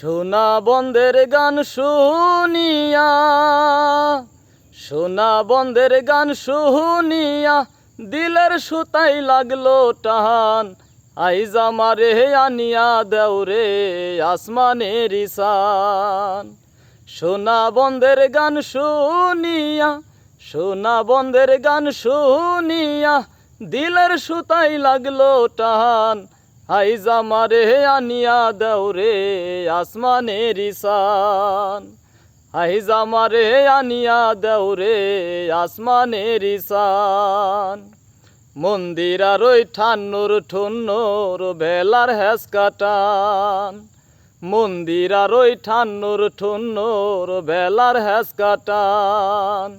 সোনা বন্ধের গান শুনিয়া, সোনা বন্ধের গান শুনিয়া, দিলের সুতাই লাগল টান। আইজ আমারে আনিয়া দেও রে আসমানের ইসান সোনা বন্ধের গান শুনিয়া, সোনা বন্ধের গান শুনিয়া, দিলের সুতাই লাগল টান। আইজ আমারে আনিয়া দেও রে আসমানের ইসান আইজ আমারে আনিয়া দেও রে আসমানের ইসান মন্দির আর ওই ঠান্নুর ঠুন্নুর বেলার হেস কাটান। মন্দির আর ওই ঠান্নুর ঠুন্নুর বেলার হেস কাটান।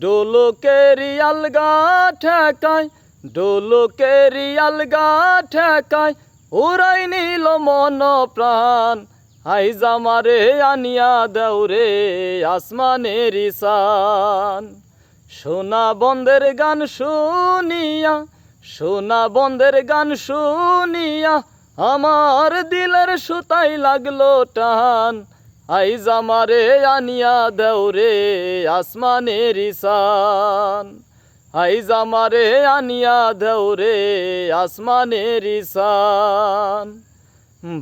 ডোলোকেরি আলগা ঠেকায় ডোলোকেরি আলগা ঠেকায়, উড়াই নিল মন প্রাণ। আইজ আমারে আনিয়া দেও রে আসমানের ইসান সোনা বন্ধের গান শুনিয়া, সোনা বন্ধের গান শুনিয়া, আমার দিলের সুতাই লাগল টান। আইজ আমারে আনিয়া দেও রে আসমানের ইসান আইজ আমারে আনিয়া দেও রে আসমানের ইসান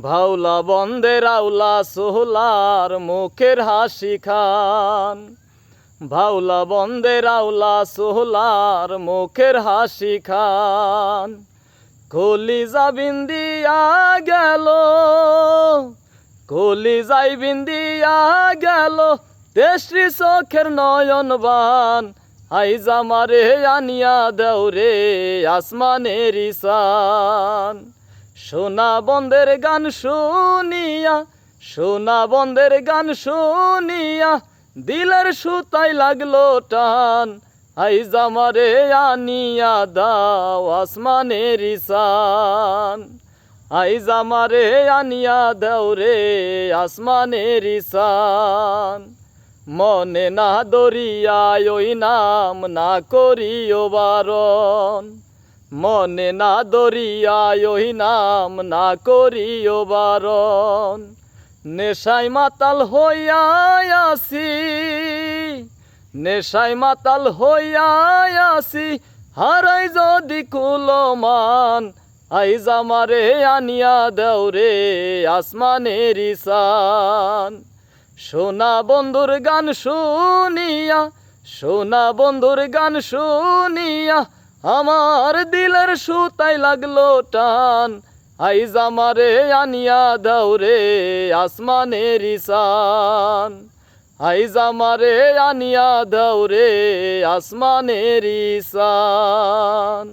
ভাওলা বন্দে রাউলা সোহলার মুখের হাসি খান। ভাওলা বন্দে রাউলা সোহলার মুখের হাসি খান। কলিজা বিন্দিয়া গেল কলিজাই বিন্দিয়া গেল তেশ্রী চোখের নয়নবান। আইজ আমারে আনিয়া দেও রে আসমানের ইসান সোনা বন্ধের গান শুনিয়া, সোনা বন্ধের গান শুনিয়া, দিলের সুতাই লাগল টান। আইজ আমারে আনিয়া দাও আসমানের ইসান আইজ আমারে আনিয়া দাও রে আসমানের ইসান মনে না দরিয়ায় ওই নাম না করিও বারণ। মনে না দরিয়ায় ওই নাম না করিও বারণ। নেশাই মাতাল হইয়া আসি নেশাই মাতাল হইয়া আসি। হারাই যদি কুলমান, আইজ আমারে আনিয়া দেও আসমানের ইসান সোনা বন্ধুর গান শুনিয়া, সোনা বন্ধুর গান শুনিয়া, আমার দিলের সুতাই লাগল টান। আইজ আমারে আনিয়া দাও রে আসমানের ইসান আইজ আমারে আনিয়া দাও রে আসমানের ইসান